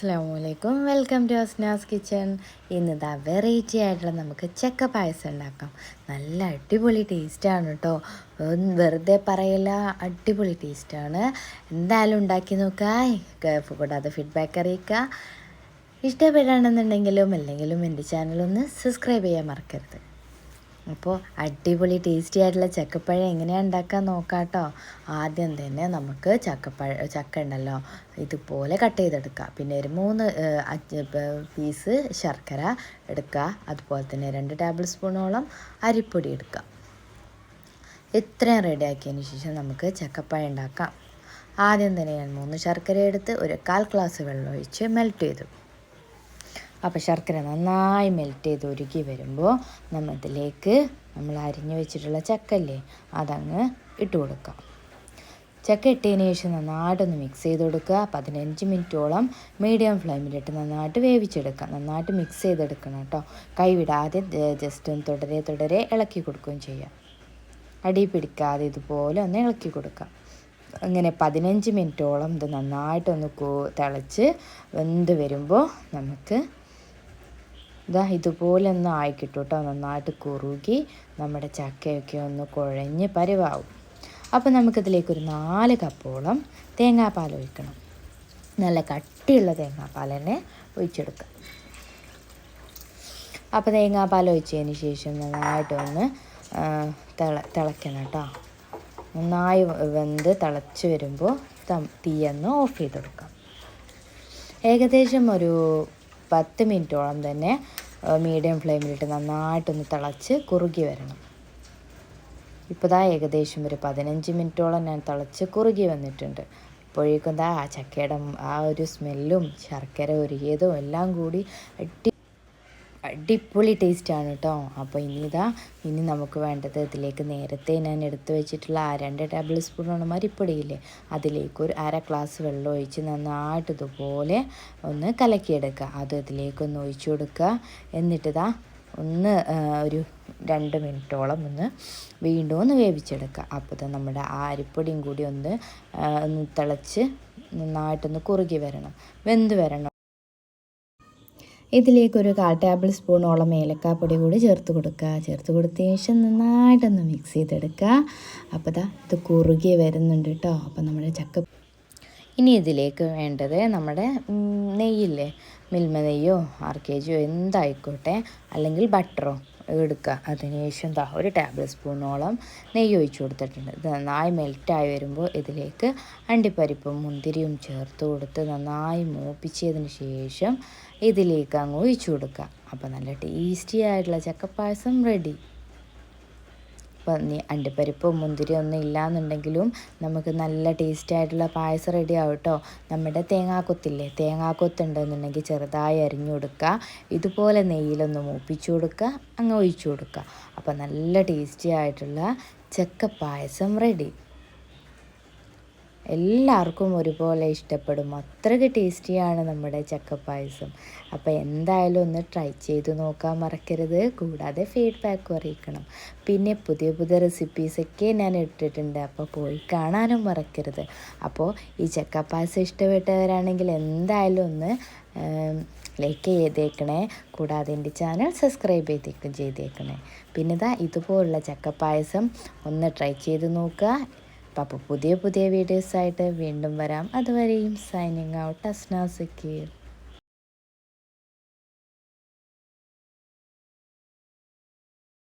Hi അസ്സാം വലൈക്കും welcome to Asnas kitchen ഇന്നിതാ വെറൈറ്റി ആയിട്ടുള്ള നമുക്ക് ചക്ക പായസം ഉണ്ടാക്കാം. നല്ല അടിപൊളി ടേസ്റ്റാണ് കേട്ടോ വെറുതെ പറയില്ല അടിപൊളി ടേസ്റ്റാണ് എന്തായാലും ഉണ്ടാക്കി നോക്കുക കൂടാതെ ഫീഡ്ബാക്ക് അറിയിക്കുക ഇഷ്ടപ്പെടുകയാണെന്നുണ്ടെങ്കിലും അല്ലെങ്കിലും എന്റെ ചാനലൊന്ന് സബ്സ്ക്രൈബ് ചെയ്യാൻ മറക്കരുത്. അപ്പോൾ അടിപൊളി ടേസ്റ്റി ആയിട്ടുള്ള ചക്കപ്പഴം എങ്ങനെയാണ് ഉണ്ടാക്കാൻ നോക്കാട്ടോ. ആദ്യം തന്നെ നമുക്ക് ചക്കപ്പഴ ചക്ക ഉണ്ടല്ലോ ഇതുപോലെ കട്ട് ചെയ്തെടുക്കുക പിന്നെ ഒരു മൂന്ന് പീസ് ശർക്കര എടുക്കുക. അതുപോലെ തന്നെ രണ്ട് ടേബിൾ സ്പൂണോളം അരിപ്പൊടി എടുക്കുക ഇത്രയും റെഡിയാക്കിയതിന് ശേഷം നമുക്ക് ചക്കപ്പഴം ഉണ്ടാക്കാം. ആദ്യം തന്നെ ഞാൻ മൂന്ന് ശർക്കര എടുത്ത് ഒരു കാൽ ഗ്ലാസ് വെള്ളം ഒഴിച്ച് മെൽറ്റ് ചെയ്തു. അപ്പോൾ ശർക്കര നന്നായി മെൽറ്റ് ചെയ്ത് ഉരുക്കി വരുമ്പോൾ നമ്മളതിലേക്ക് നമ്മൾ അരിഞ്ഞു വെച്ചിട്ടുള്ള ചക്കല്ലേ അതങ്ങ് ഇട്ട് കൊടുക്കാം. ചക്ക ഇട്ടതിന് ശേഷം നന്നായിട്ടൊന്ന് മിക്സ് ചെയ്ത് കൊടുക്കുക. പതിനഞ്ച് മിനിറ്റോളം മീഡിയം ഫ്ലെയിമിലിട്ട് നന്നായിട്ട് വേവിച്ചെടുക്കുക. നന്നായിട്ട് മിക്സ് ചെയ്തെടുക്കണം കേട്ടോ. കൈവിടാതെ ജസ്റ്റ് ഒന്ന് തുടരെ തുടരെ ഇളക്കി കൊടുക്കുകയും ചെയ്യാം. അടി പിടിക്കാതെ ഇതുപോലെ ഒന്ന് ഇളക്കി കൊടുക്കാം അങ്ങനെ പതിനഞ്ച് മിനിറ്റോളം ഇത് നന്നായിട്ടൊന്ന് തിളച്ച് വെന്ത് വരുമ്പോൾ നമുക്ക് ഇതാ ഇതുപോലെ ഒന്ന് ആയിക്കിട്ടു കേട്ടോ നന്നായിട്ട് കുറുകി നമ്മുടെ ചക്കയൊക്കെ ഒന്ന് കുഴഞ്ഞ് പരിവാവും. അപ്പോൾ നമുക്കിതിലേക്കൊരു നാല് കപ്പോളം തേങ്ങാപ്പാൽ ഒഴിക്കണം. നല്ല കട്ടിയുള്ള തേങ്ങാപ്പാൽ തന്നെ ഒഴിച്ചെടുക്കാം അപ്പോൾ തേങ്ങാപ്പാൽ ഒഴിച്ചതിന് ശേഷം നന്നായിട്ടൊന്ന് തിള തിളയ്ക്കണം കേട്ടോ. നന്നായി വെന്ത് തിളച്ച് വരുമ്പോൾ തീയൊന്ന് ഓഫ് ചെയ്ത് കൊടുക്കാം ഏകദേശം ഒരു പത്ത് മിനിറ്റോളം തന്നെ മീഡിയം ഫ്ലെയിമിലിട്ട് നന്നായിട്ടൊന്ന് തിളച്ച് കുറുകി വരണം. ഇപ്പോൾ ദാ ഏകദേശം ഒരു പതിനഞ്ച് മിനിറ്റോളം ഞാൻ തിളച്ച് കുറുകി വന്നിട്ടുണ്ട്. ഇപ്പോഴേക്കും ദാ ആ ചക്കയുടെ ആ ഒരു സ്മെല്ലും ശർക്കര ഒരുകിയതും എല്ലാം കൂടി അടി അടിപൊളി ടേസ്റ്റാണ് കേട്ടോ അപ്പോൾ ഇനി ഇതാ ഇനി നമുക്ക് വേണ്ടത് ഇതിലേക്ക് നേരത്തെ ഞാൻ എടുത്തു വെച്ചിട്ടുള്ള ആ രണ്ട് ടേബിൾ സ്പൂൺ മരിപ്പൊടിയില്ലേ അതിലേക്ക് ഒരു അര ഗ്ലാസ് വെള്ളം ഒഴിച്ച് നന്നായിട്ട് ഇതുപോലെ ഒന്ന് കലക്കിയെടുക്കുക. അത് ഇതിലേക്കൊന്ന് ഒഴിച്ചു കൊടുക്കുക. എന്നിട്ടിതാ ഒന്ന് ഒരു രണ്ട് മിനിറ്റോളം ഒന്ന് വീണ്ടും ഒന്ന് വേവിച്ചെടുക്കുക. അപ്പോൾ നമ്മുടെ ആ അരിപ്പൊടിയും കൂടി ഒന്ന് ഒന്ന് തിളച്ച് നന്നായിട്ടൊന്ന് കുറുകി വരണം. വെന്ത് വരണം. ഇതിലേക്കൊരു കാൽ ടേബിൾ സ്പൂണോളം ഏലക്കാപ്പൊടി കൂടി ചേർത്ത് കൊടുക്കുക. ചേർത്ത് കൊടുത്തതിന് ശേഷം നന്നായിട്ടൊന്ന് മിക്സ് ചെയ്തെടുക്കുക. അപ്പോൾ ഇതാ ഇത് കുറുകി വരുന്നുണ്ട് കേട്ടോ. അപ്പോൾ നമ്മുടെ ചക്ക ഇനി ഇതിലേക്ക് വേണ്ടത് നമ്മുടെ നെയ്യില്ലേ? മിൽമ നെയ്യോ ആർ കെ ജിയോ എന്തായിക്കോട്ടെ? അല്ലെങ്കിൽ ബട്ടറോ? എടുക്കുക. അതിനുശേഷം ദാ ഒരു ടേബിൾ സ്പൂണോളം നെയ്യ് ഒഴിച്ച് കൊടുത്തിട്ടുണ്ട്. ഇത് നന്നായി മെൽറ്റായി വരുമ്പോൾ ഇതിലേക്ക് അണ്ടിപ്പരിപ്പും മുന്തിരിയും ചേർത്ത് കൊടുത്ത് നന്നായി മൂപ്പിച്ചതിന് ശേഷം ഇതിലേക്ക് അങ്ങ് ഒഴിച്ചു കൊടുക്കുക. അപ്പോൾ നല്ല ടേസ്റ്റി ആയിട്ടുള്ള ചക്കപ്പായസം റെഡി അണ്ടിപ്പരിപ്പും മുന്തിരി ഒന്നും ഇല്ലാന്നുണ്ടെങ്കിലും നമുക്ക് നല്ല ടേസ്റ്റി ആയിട്ടുള്ള പായസം റെഡി ആവും കേട്ടോ നമ്മുടെ തേങ്ങാക്കൊത്തില്ലേ? തേങ്ങാക്കൊത്ത് ഉണ്ടെന്നുണ്ടെങ്കിൽ ചെറുതായി അരിഞ്ഞു കൊടുക്കുക. ഇതുപോലെ നെയ്യിലൊന്ന് മൂപ്പിച്ചു കൊടുക്കുക. അങ്ങ് ഒഴിച്ചു കൊടുക്കുക. അപ്പോൾ നല്ല ടേസ്റ്റി ആയിട്ടുള്ള ചക്കപ്പായസം റെഡി എല്ലാവർക്കും ഒരുപോലെ ഇഷ്ടപ്പെടും. അത്രയ്ക്ക് ടേസ്റ്റിയാണ് നമ്മുടെ ചക്ക പായസം അപ്പോൾ എന്തായാലും ഒന്ന് ട്രൈ ചെയ്ത് നോക്കാൻ മറക്കരുത്. കൂടാതെ ഫീഡ്ബാക്ക് അറിയിക്കണം. പിന്നെ പുതിയ പുതിയ റെസിപ്പീസൊക്കെ ഞാൻ ഇട്ടിട്ടുണ്ട്. അപ്പോൾ പോയി കാണാനും മറക്കരുത്. അപ്പോൾ ഈ ചക്ക പായസം ഇഷ്ടപ്പെട്ടവരാണെങ്കിൽ എന്തായാലും ഒന്ന് ലൈക്ക് ചെയ്തേക്കണേ. കൂടാതെ എന്റെ ചാനൽ സബ്സ്ക്രൈബ് ചെയ്തേക്കും ചെയ്തേക്കണേ. പിന്നെ ഇതാ ഇതുപോലുള്ള ചക്കപ്പായസം ഒന്ന് ട്രൈ ചെയ്ത് നോക്കുക. അപ്പോൾ പുതിയ പുതിയ വീഡിയോസായിട്ട് വീണ്ടും വരാം. അതുവരെയും സൈനിങ് ഔട്ട് അസ്നാ സക്കീർ